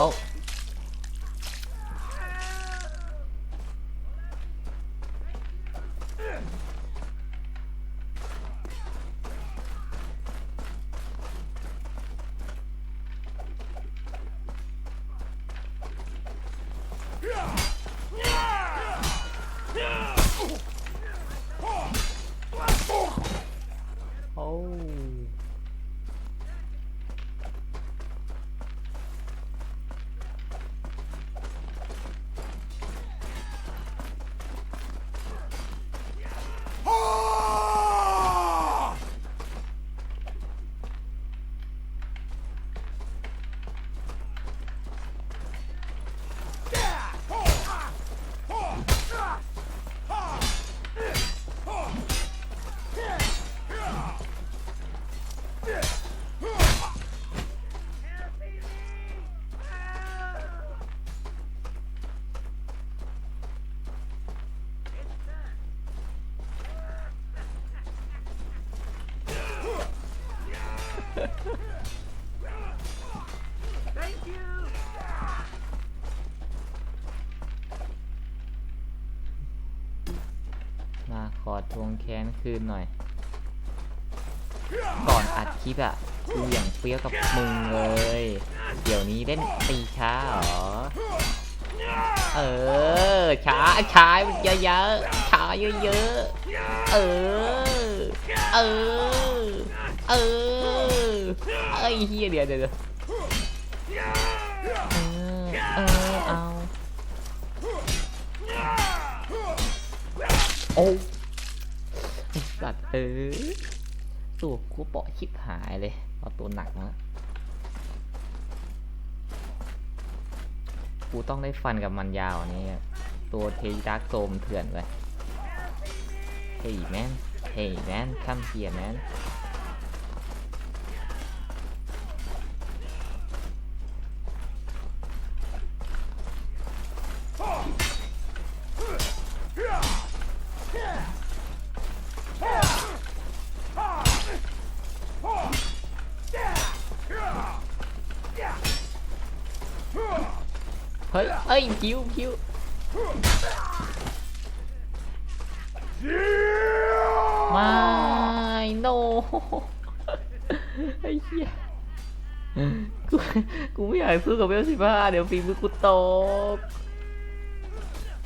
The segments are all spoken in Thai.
อ้ มาขอทวงแค้นคืนหน่อย ก่อนอัดคลิปอะกูอย่างเปรี้ยวกับมึงเลย เดี๋ยวนี้เล่นตีช้าเหรอ เออ ช้าช้าเยอะๆช้าเยอะๆ เออ เออ เออ ไอ้เฮียเดี๋ยวเดี๋ยวเดี๋ยวเออเออเอา โอ้สัตว์เออตัวกูเปาะชิบหายเลย เอาตัวหนักมากูต้องได้ฟันกับมันยาวนี่ตัวเทดักโซมเถื่อนเลยเฮ้ยแมนเฮ้ยแมนคัมเฮียแมน เฮ้ยเอ้ยคิวคิวไม่โนไอ้เหี้ยกูกูไม่อยากสู้กับเวลสิบห้าเดี๋ยวฝีมือกูตก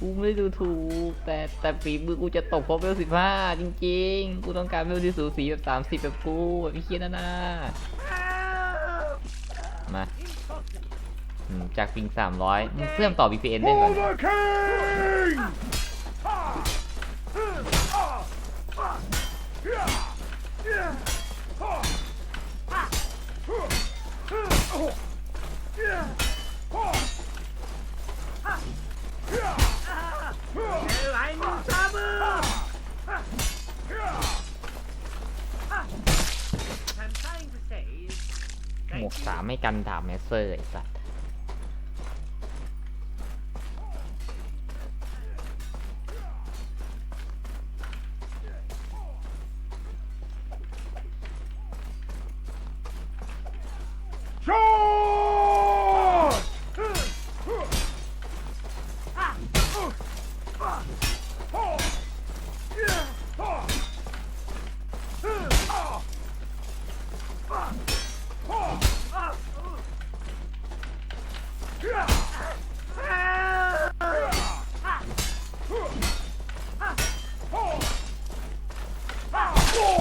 กูไม่ได้ดูถูก แต่แต่ฝีมือกูจะตกเพราะเวลสิบห้าจริงๆ กูต้องการเวลที่สูสีแบบสามสิบแบบกูแบบพี่เคียนนะนะมา จากปิงสามร้อยเชื่อมต่อ VPN ได้ก่อน For the king! I'm in trouble! What I'm trying to say is หมวกสามไม่กันดาบแมสเซอร์ไอ้สัตว์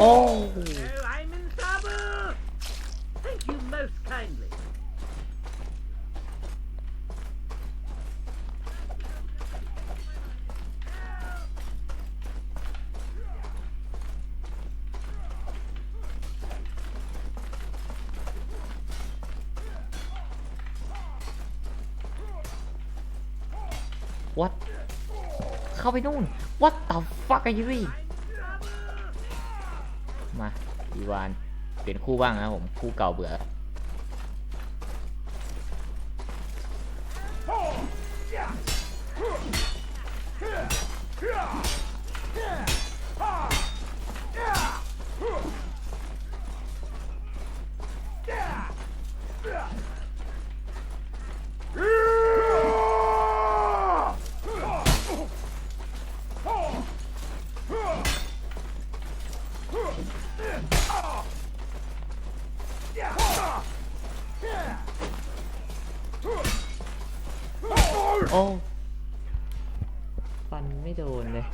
Oh! oh I'm in trouble! Thank you most kindly. What? How we doing? What the fuck are you doing? มาอีวานเปลี่ยนคู่บ้างนะผมคู่เก่าเบื่อ โอ้ฟันไม่โดนเลย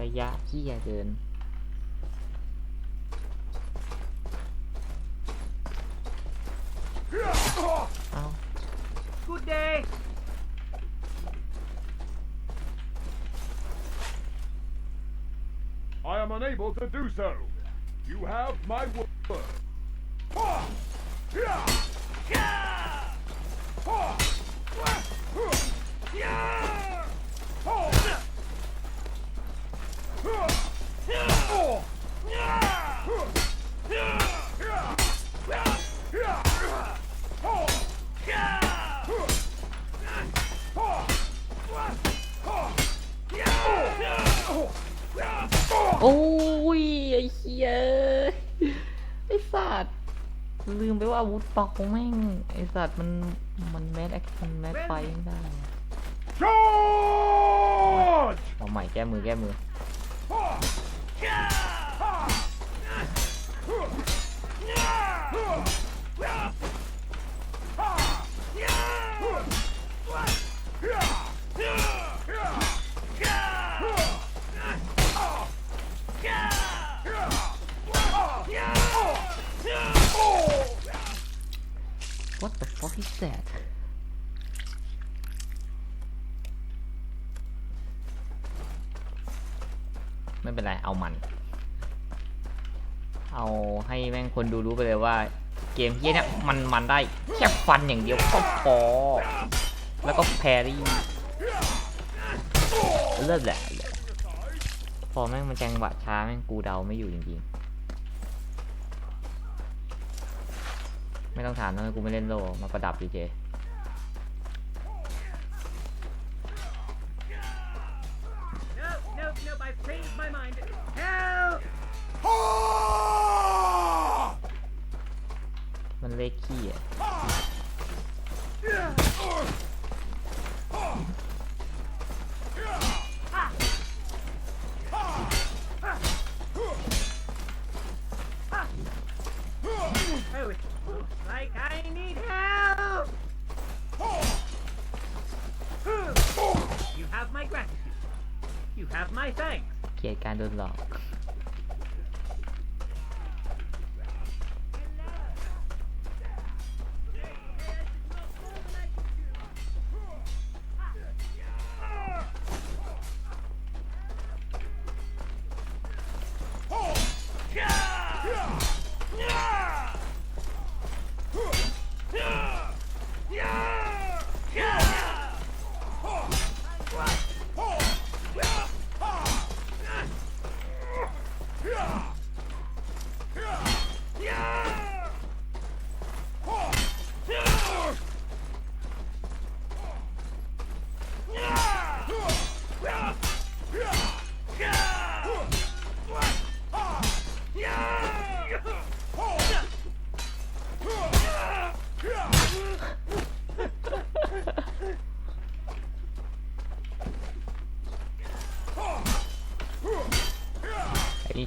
ระยะที่ยเดินเอา Good day I am unable to do so. You have my word. Yeah! ว่าอาวุธเปอกแม่งไอ้สัตว์มันมันแมสแอคชั่นแมสไฟไม่ได้ Charge! เอาใหม่แก้มือแก้มือ What the fuck is that ไม่เป็นไร เอามัน เอาให้แม่งคนดูรู้ไปเลยว่า เกมเฮี้ยเนี่ยมันมันได้แค่ฟันอย่างเดียวก็พอ แล้วก็แพรี่เลิศแหละ พอแม่งมันจังหวะช้าแม่งกูเดาไม่อยู่จริงๆ ไม่ต้องถามนะกูไม่เล่นโลมาประดับดีเจมันเลขขี้อะ have my gratitude. You have my thanks. เกลียดการโดนหลอก ไ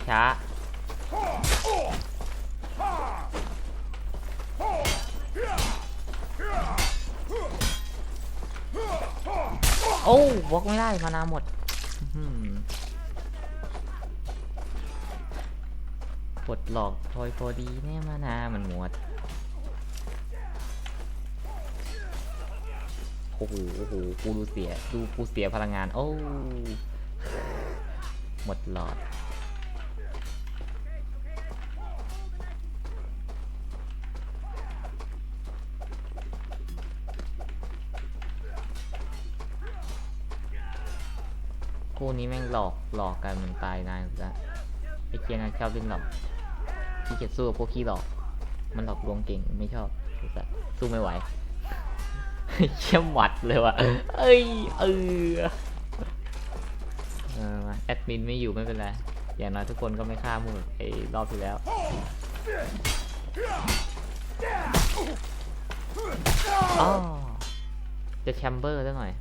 ช้าโอ้วอกไม่ได้มานาหมดอื้อหือกดหลอกพอยพอดีแน่มานามันหมดโอ้โหโอ้โหกูดูเสีย ดูกูเสียพลังงาน โอ้ หมดหลอด คู่นี้แม่งหลอกหลอกกันมันตายนานแล้วไอเกียนะชอบเล่นหลอกขี้เกียจสู้กับพวกขี้หลอก มันหลอกลวงเก่งไม่ชอบไอ้สัสสู้ไม่ไหวเชี่ยหวัดเลยว่ะเอ้ยเออแอดมินไม่อยู่ไม่เป็นไร อย่างน้อยทุกคนก็ไม่ฆ่ามึงไอ้รอบที่แล้วจะแชมเบอร์ซะหน่อย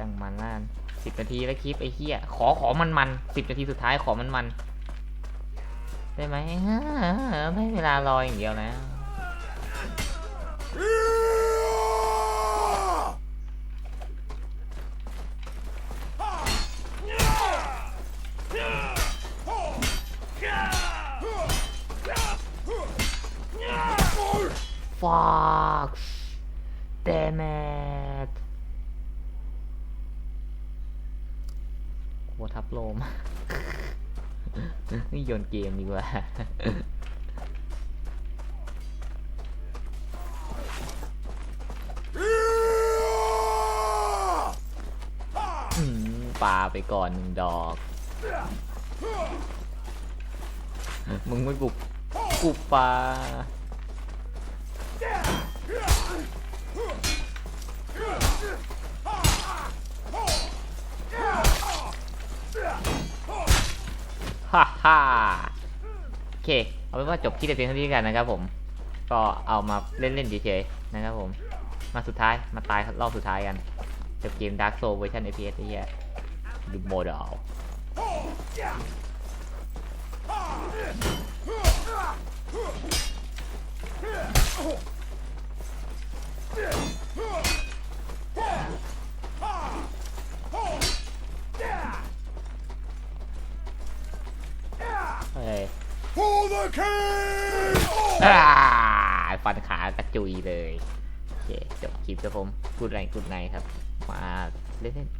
จังมันล่านสิบนาทีแล้วคลิปไอ้เหี้ยขอขอมันมันสิบนาทีสุดท้ายขอมันมันได้ไหมไม่เวลารออย่างเดียวนะฟ็อกซ์เดม t โลมนี่โยนเกมดีกว่าอืมปาไปก่อนหนึ่งดอก มึงไม่บุกกูปา ฮ่าฮ่าโอเค เอาเป็นว่าจบที่แต่เพียงเท่านี้กันนะครับผม ก็เอามาเล่นๆเฉยๆนะครับผม มาสุดท้าย มาตายรอบสุดท้ายกันจบเกม Dark Souls เวอร์ชัน FPS ไอ้เหี้ยดูโมเดลเฮ้ย For the king! อ่า ฟันขากระจุยเลย โอเคจบคลิปครับผมพูดไรพูดไนครับ มาเล่น